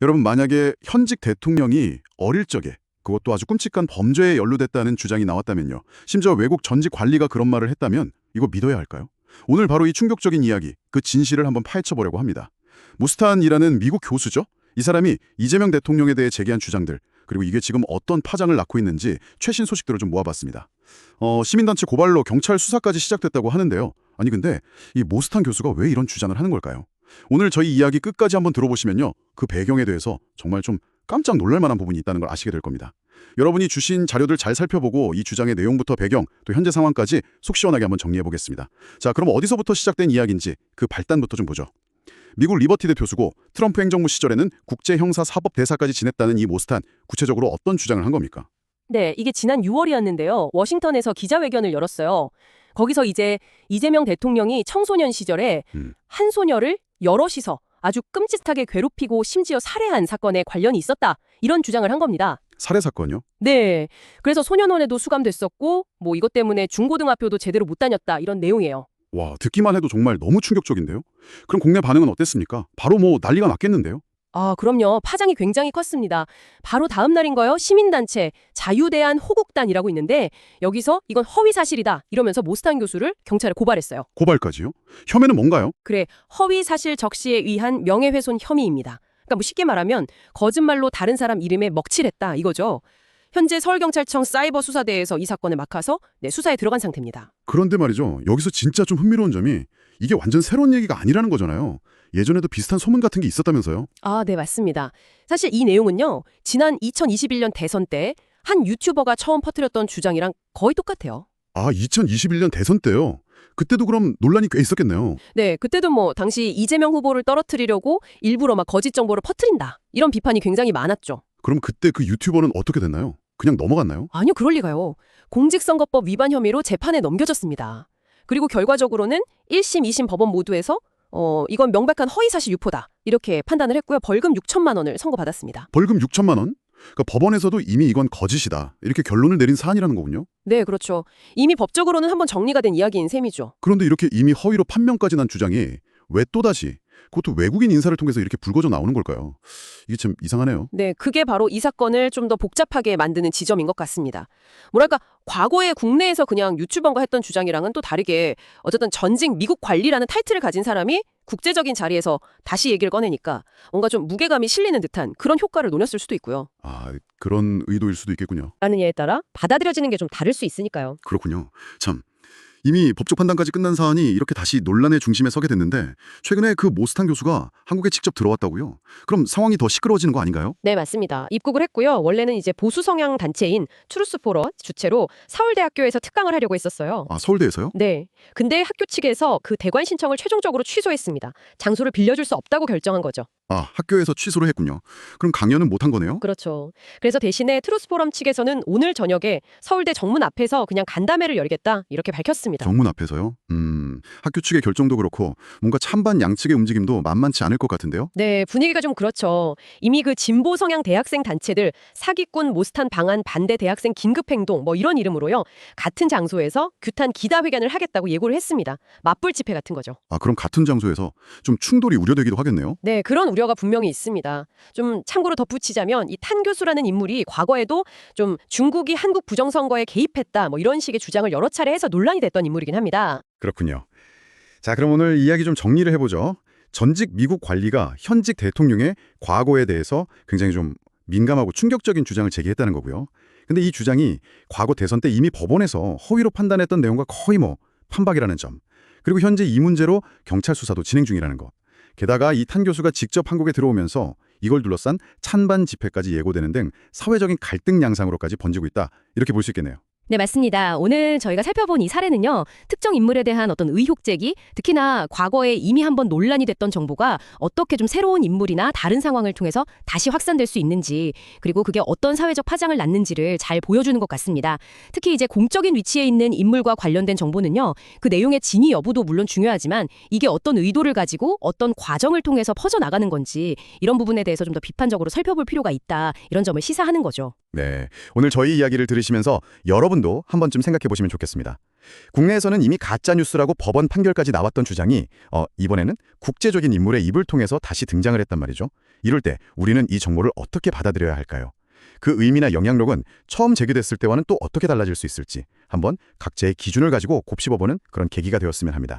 그럼 만약에 현직 대통령이 어릴 적에 그것도 아주 끔찍한 범죄에 연루됐다는 주장이 나왔다면요. 심지어 외국 전직 관리가 그런 말을 했다면 이거 믿어야 할까요? 오늘 바로 이 충격적인 이야기, 그 진실을 한번 파헤쳐보려고 합니다. 무스탄이라는 미국 교수죠? 이 사람이 이재명 대통령에 대해 제기한 주장들, 그리고 이게 지금 어떤 파장을 낳고 있는지 최신 소식들을 좀 모아봤습니다. 어, 시민단체 고발로 경찰 수사까지 시작됐다고 하는데요. 아니 근데 이 모스탄 교수가 왜 이런 주장을 하는 걸까요? 오늘 저희 이야기 끝까지 한번 들어보시면요. 그 배경에 대해서 정말 좀 깜짝 놀랄 만한 부분이 있다는 걸 아시게 될 겁니다. 여러분이 주신 자료들 잘 살펴보고 이 주장의 내용부터 배경, 또 현재 상황까지 속 시원하게 한번 정리해 보겠습니다. 자, 그럼 어디서부터 시작된 이야기인지 그 발단부터 좀 보죠. 미국 리버티대 교수고 트럼프 행정부 시절에는 국제형사사법대사까지 지냈다는 이 모스탄, 구체적으로 어떤 주장을 한 겁니까? 네, 이게 지난 6월이었는데요. 워싱턴에서 기자회견을 열었어요. 거기서 이제 이재명 대통령이 청소년 시절에 음. 한 소녀를 여럿이서 아주 끔찍하게 괴롭히고 심지어 살해한 사건에 관련이 있었다. 이런 주장을 한 겁니다. 살해 사건이요? 네. 그래서 소년원에도 수감됐었고 뭐 이것 때문에 중고등학교도 제대로 못 다녔다. 이런 내용이에요. 와, 듣기만 해도 정말 너무 충격적인데요? 그럼 국내 반응은 어땠습니까? 바로 뭐 난리가 났겠는데요? 아, 그럼요. 파장이 굉장히 컸습니다. 바로 다음 날인 거요. 시민단체 자유대한 호국단이라고 있는데 여기서 이건 허위 사실이다. 이러면서 모스탄 교수를 경찰에 고발했어요. 고발까지요? 혐의는 뭔가요? 그래, 허위 사실 적시에 의한 명예훼손 혐의입니다. 그러니까 뭐 쉽게 말하면 거짓말로 다른 사람 이름에 먹칠했다 이거죠. 현재 서울경찰청 사이버 수사대에서 이 사건을 맡아서 네, 수사에 들어간 상태입니다. 그런데 말이죠. 여기서 진짜 좀 흥미로운 점이 이게 완전 새로운 얘기가 아니라는 거잖아요. 예전에도 비슷한 소문 같은 게 있었다면서요? 아, 네, 맞습니다. 사실 이 내용은요. 지난 2021년 대선 때 한 유튜버가 처음 퍼뜨렸던 주장이랑 거의 똑같아요. 아, 2021년 대선 때요. 그때도 그럼 논란이 꽤 있었겠네요. 네, 그때도 뭐 당시 이재명 후보를 떨어뜨리려고 일부러 막 거짓 정보를 퍼뜨린다. 이런 비판이 굉장히 많았죠. 그럼 그때 그 유튜버는 어떻게 됐나요? 그냥 넘어갔나요? 아니요, 그럴 리가요. 공직선거법 위반 혐의로 재판에 넘겨졌습니다. 그리고 결과적으로는 1심, 2심 법원 모두에서 어, 이건 명백한 허위사실 유포다. 이렇게 판단을 했고요. 벌금 6천만 원을 선고받았습니다. 벌금 6천만 원? 그러니까 법원에서도 이미 이건 거짓이다. 이렇게 결론을 내린 사안이라는 거군요. 네, 그렇죠. 이미 법적으로는 한번 정리가 된 이야기인 셈이죠. 그런데 이렇게 이미 허위로 판명까지 난 주장이 왜 또다시 그것도 외국인 인사를 통해서 이렇게 불거져 나오는 걸까요? 이게 참 이상하네요. 네, 그게 바로 이 사건을 좀 더 복잡하게 만드는 지점인 것 같습니다. 뭐랄까, 과거에 국내에서 그냥 유튜버가 했던 주장이랑은 또 다르게 어쨌든 전직 미국 관리라는 타이틀을 가진 사람이 국제적인 자리에서 다시 얘기를 꺼내니까 뭔가 좀 무게감이 실리는 듯한 그런 효과를 노렸을 수도 있고요. 아, 그런 의도일 수도 있겠군요. 라는 예에 따라 받아들여지는 게 좀 다를 수 있으니까요. 그렇군요. 참. 이미 법적 판단까지 끝난 사안이 이렇게 다시 논란의 중심에 서게 됐는데 최근에 그 모스탄 교수가 한국에 직접 들어왔다고요? 그럼 상황이 더 시끄러워지는 거 아닌가요? 네, 맞습니다. 입국을 했고요. 원래는 이제 보수 성향 단체인 트루스 포럼 주최로 서울대학교에서 특강을 하려고 했었어요. 아, 서울대에서요? 네. 근데 학교 측에서 그 대관 신청을 최종적으로 취소했습니다. 장소를 빌려줄 수 없다고 결정한 거죠. 아, 학교에서 취소를 했군요. 그럼 강연은 못한 거네요? 그렇죠. 그래서 대신에 트루스 포럼 측에서는 오늘 저녁에 서울대 정문 앞에서 그냥 간담회를 열겠다 이렇게 밝혔습니다. 정문 앞에서요? 음, 학교 측의 결정도 그렇고 뭔가 찬반 양측의 움직임도 만만치 않을 것 같은데요? 네, 분위기가 좀 그렇죠. 이미 그 진보 성향 대학생 단체들 사기꾼 모스탄 방한 반대 대학생 긴급 행동 뭐 이런 이름으로요. 같은 장소에서 규탄 기다 회견을 하겠다고 예고를 했습니다. 맞불 집회 같은 거죠. 아, 그럼 같은 장소에서 좀 충돌이 우려되기도 하겠네요? 네, 그런 우려 가 분명히 있습니다. 좀 참고로 덧붙이자면 이 탄 교수라는 인물이 과거에도 좀 중국이 한국 부정선거에 개입했다 뭐 이런 식의 주장을 여러 차례 해서 논란이 됐던 인물이긴 합니다. 그렇군요. 자, 그럼 오늘 이야기 좀 정리를 해보죠. 전직 미국 관리가 현직 대통령의 과거에 대해서 굉장히 좀 민감하고 충격적인 주장을 제기했다는 거고요. 근데 이 주장이 과거 대선 때 이미 법원에서 허위로 판단했던 내용과 거의 뭐 판박이라는 점. 그리고 현재 이 문제로 경찰 수사도 진행 중이라는 것. 게다가 이 탄 교수가 직접 한국에 들어오면서 이걸 둘러싼 찬반 집회까지 예고되는 등 사회적인 갈등 양상으로까지 번지고 있다. 이렇게 볼 수 있겠네요. 네, 맞습니다. 오늘 저희가 살펴본 이 사례는요, 특정 인물에 대한 어떤 의혹 제기, 특히나 과거에 이미 한번 논란이 됐던 정보가 어떻게 좀 새로운 인물이나 다른 상황을 통해서 다시 확산될 수 있는지, 그리고 그게 어떤 사회적 파장을 낳는지를 잘 보여주는 것 같습니다. 특히 이제 공적인 위치에 있는 인물과 관련된 정보는요, 그 내용의 진위 여부도 물론 중요하지만 이게 어떤 의도를 가지고 어떤 과정을 통해서 퍼져나가는 건지 이런 부분에 대해서 좀 더 비판적으로 살펴볼 필요가 있다. 이런 점을 시사하는 거죠. 네, 오늘 저희 이야기를 들으시면서 여러분도 한 번쯤 생각해 보시면 좋겠습니다. 국내에서는 이미 가짜 뉴스라고 법원 판결까지 나왔던 주장이 어, 이번에는 국제적인 인물의 입을 통해서 다시 등장을 했단 말이죠. 이럴 때 우리는 이 정보를 어떻게 받아들여야 할까요? 그 의미나 영향력은 처음 제기됐을 때와는 또 어떻게 달라질 수 있을지 한번 각자의 기준을 가지고 곱씹어보는 그런 계기가 되었으면 합니다.